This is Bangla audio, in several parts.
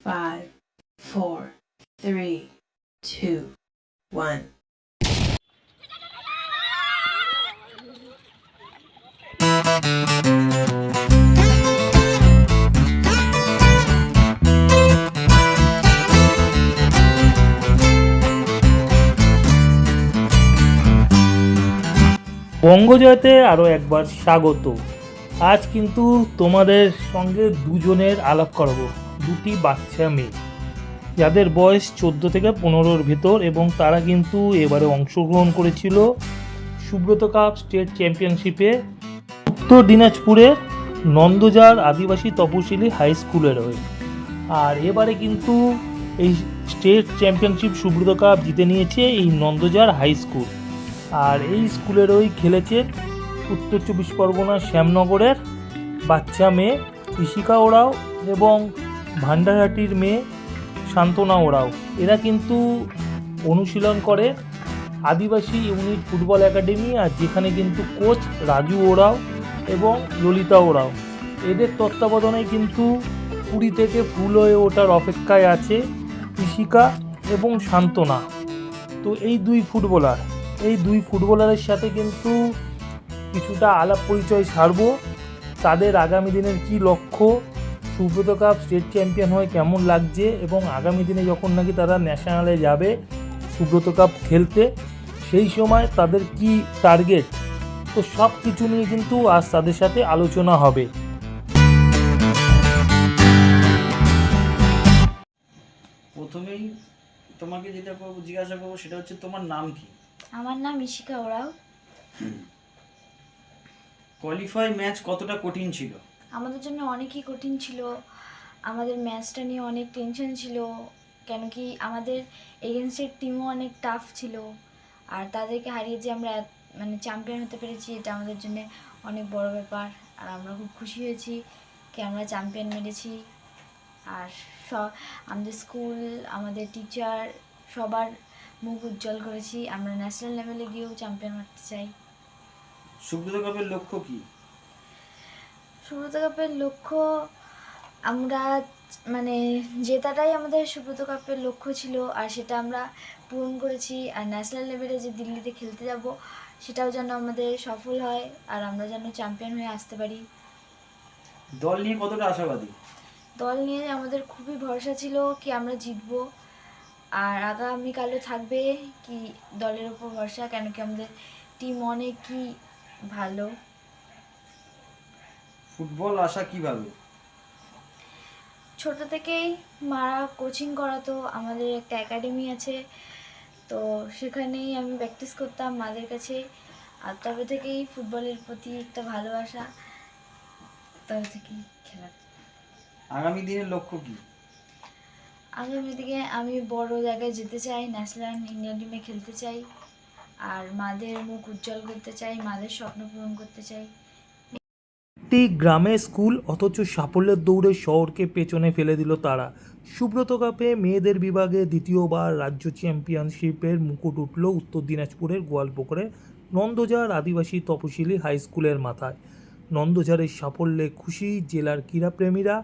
five, four, three, two, one. বঙ্গজয়তে আরও একবার স্বাগত আজ কিন্তু তোমাদের সঙ্গে দুজনের আলাপ করাবো দুটি বাচ্চা মেয়ে। যাদের বয়স চোদ্দ থেকে পনেরোর ভেতর এবং তারা কিন্তু এবারে অংশগ্রহণ করেছিল সুব্রত কাপ স্টেট চ্যাম্পিয়নশিপে। উত্তর দিনাজপুরের নন্দজার আদিবাসী তপশিলি হাই স্কুলের হয়ে। আর এবারে কিন্তু এই স্টেট চ্যাম্পিয়নশিপ সুব্রত কাপ জিতে নিয়েছে এই নন্দজার হাই স্কুল। আর এই স্কুলের ওই খেলেছে উত্তর চব্বিশ পরগনা শ্যামনগরের বাচ্চা মেয়ে ঋষিকা ওরাও এবং ভান্ডারহাটির মেয়ে শান্তনা ওরাও। এরা কিন্তু অনুশীলন করে আদিবাসী ইউনিট ফুটবল একাডেমি আর যেখানে কিন্তু কোচ রাজু ওরাও এবং ললিতা ওরাও। এদের তত্ত্বাবধানে কিন্তু পুরী থেকে ফুল হয়ে ওঠার অপেক্ষায় আছে ইশিকা এবং শান্তনা। তো এই দুই ফুটবলার, এই দুই ফুটবলারের সাথে কিন্তু কিছুটা আলাপ পরিচয় সারবো। তাদের আগামী দিনের কি লক্ষ্য সুব্রত কাপ স্টেট চ্যাম্পিয়ন হয়ে কেমন লাগছে এবং আগামী দিনে যখন নাকি তারা ন্যাশনালে যাবে সুব্রত কাপ খেলতে সেই সময় তাদের কি টার্গেট তো সব কিছু নিয়ে কিন্তু আজ তাদের সাথে আলোচনা হবে। প্রথমেই তোমাকে যেটা করব জিজ্ঞাসা করব সেটা হচ্ছে তোমার নাম কি? আমার নাম ইশিকা ওরাও। কোয়ালিফাই ম্যাচ কতটা কঠিন ছিল? আমাদের জন্য অনেকই কঠিন ছিল। আমাদের ম্যাচটা নিয়ে অনেক টেনশন ছিল। কেন কি আমাদের এগেনস্টের টিমও অনেক টাফ ছিল। আর তাদেরকে হারিয়ে যে আমরা মানে চ্যাম্পিয়ন হতে পেরেছি, এটা আমাদের জন্য অনেক বড় ব্যাপার। আর আমরা খুব খুশি হয়েছি কি আমরা চ্যাম্পিয়ন মেরেছি। আর সব আমাদের স্কুল আমাদের টিচার সবার মুখ উজ্জ্বল করেছি। আমরা ন্যাশনাল লেভেলে গিয়েও চ্যাম্পিয়ন হতে চাই। সুব্রত কাপের লক্ষ্য কি? সুব্রত কাপের লক্ষ্য আমরা মানে জেতাটাই আমাদের সুব্রত কাপের লক্ষ্য ছিল আর সেটা আমরা পূরণ করেছি। আর ন্যাশনাল লেভেলে যে দিল্লিতে খেলতে যাব সেটাও যেন আমাদের সফল হয় আর আমরা যেন চ্যাম্পিয়ন হয়ে আসতে পারি। দল নিয়ে কতটা আশাবাদী? দল নিয়ে আমাদের খুবই ভরসা ছিল কি আমরা জিতবো। আর আগামীকালও থাকবে কি দলের ওপর ভরসা কেন কি আমাদের টিম অনেকই ভালো। ফুটবল আশা কীভাবে? ছোট থেকেই মারা কোচিং করাতো আমাদের একটা একাডেমি আছে তো সেখানেই আমি প্র্যাকটিস করতাম মাদের কাছে। আর তবে থেকেই ফুটবলের প্রতি একটা ভালোবাসা তবে থেকেই খেলা আগামী দিনের লক্ষ্য কি? আগামী দিকে আমি বড় জায়গায় যেতে চাই ন্যাশনাল ইন্ডিয়ান টিমে খেলতে চাই। আর মাদের মুখ উজ্জ্বল করতে চাই মাদের স্বপ্ন পূরণ করতে চাই। একটি গ্রামে স্কুল, অথচ সাফল্যের দৌড়ে শহরকে পেছনে ফেলে দিল তারা। সুব্রত কাপে মেয়েদের বিভাগে দ্বিতীয়বার রাজ্য চ্যাম্পিয়নশিপের মুকুট উঠল উত্তর দিনাজপুরের গোয়ালপুকুরে নন্দঝাড় আদিবাসী তপশিলি হাই স্কুলের মাথায়। নন্দঝাড়ের সাফল্যে খুশি জেলার ক্রীড়াপ্রেমীরা।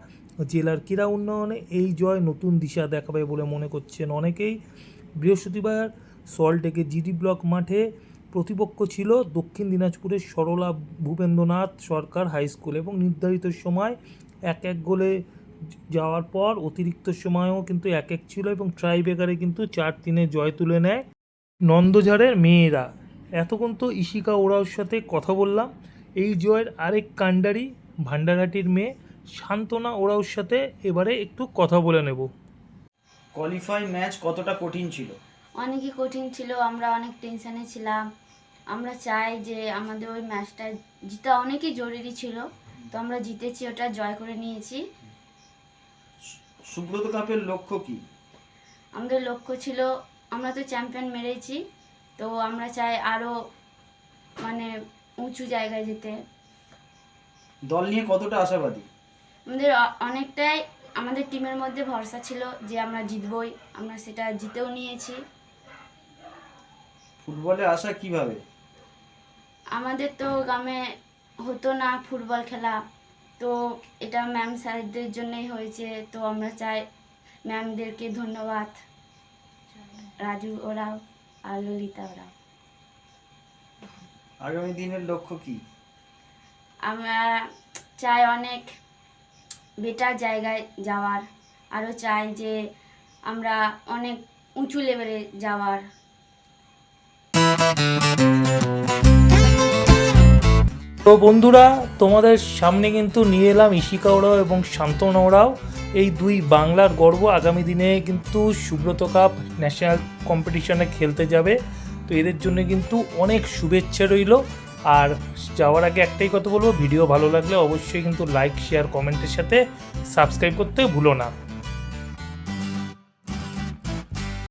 জেলার ক্রীড়া উন্নয়নে এই জয় নতুন দিশা দেখাবে বলে মনে করছেন অনেকেই। বৃহস্পতিবার সল্টেকে জিডি ব্লক মাঠে প্রতিপক্ষ ছিল দক্ষিণ দিনাজপুরের সরলা ভূপেন্দ্রনাথ সরকার হাই স্কুল এবং নির্ধারিত সময় এক এক গোলে যাওয়ার পর অতিরিক্ত সময়ও কিন্তু এক এক ছিল এবং ট্রাইবেকারে কিন্তু চার তিনে জয় তুলে নেয় নন্দঝাড়ের মেয়েরা। এতক্ষণ তো ইশিকা ওরাওর সাথে কথা বললাম। এই জয়ের আরেক কাণ্ডারি ভান্ডারহাটির মেয়ে শান্তনা ওরাওর সাথে এবারে একটু কথা বলে নেব। কোয়ালিফাই ম্যাচ কতটা কঠিন ছিল? অনেকই কঠিন ছিল আমরা অনেক টেনশনে ছিলাম। আমরা চাই যে আমাদের ওই ম্যাচটা জিতা অনেকই জরুরি ছিল তো আমরা জিতেছি ওটা জয় করে নিয়েছি। সুব্রত কাপের লক্ষ্য কি? আমাদের লক্ষ্য ছিল আমরা তো চ্যাম্পিয়ন মেরেছি তো আমরা চাই আরও মানে উঁচু জায়গায় যেতে। দল নিয়ে কতটা আশাবাদী? আমাদের অনেকটাই আমাদের টিমের মধ্যে ভরসা ছিল যে আমরা জিতবই আমরা সেটা জিতেও নিয়েছি। ফুটবলে আশা কীভাবে? আমাদের তো গ্রামে হতো না ফুটবল খেলা। তো এটা ম্যাম স্যারদের জন্যই হয়েছে। তো আমরা চাই ম্যামদেরকে ধন্যবাদ। রাজু ওরাও আর ললিতা ওরাও। আগামী দিনের লক্ষ্য কি? আমরা চাই অনেক বেটার জায়গায় যাওয়ার। আরও চাই যে আমরা অনেক উঁচু লেভেলে যাওয়ার। তো বন্ধুরা, তোমাদের সামনে কিন্তু নিয়ে এলাম ইশিকা ওরাও এবং শান্তনু ওরাও এই দুই বাংলার গর্ব আগামী দিনে কিন্তু সুব্রত কাপ ন্যাশনাল কম্পিটিশনে খেলতে যাবে। তো এদের জন্য কিন্তু অনেক শুভেচ্ছা রইল। আর যাওয়ার আগে একটাই কথা বলব, ভিডিও ভালো লাগলে অবশ্যই কিন্তু লাইক শেয়ার কমেন্টের সাথে সাবস্ক্রাইব করতে ভুলো না।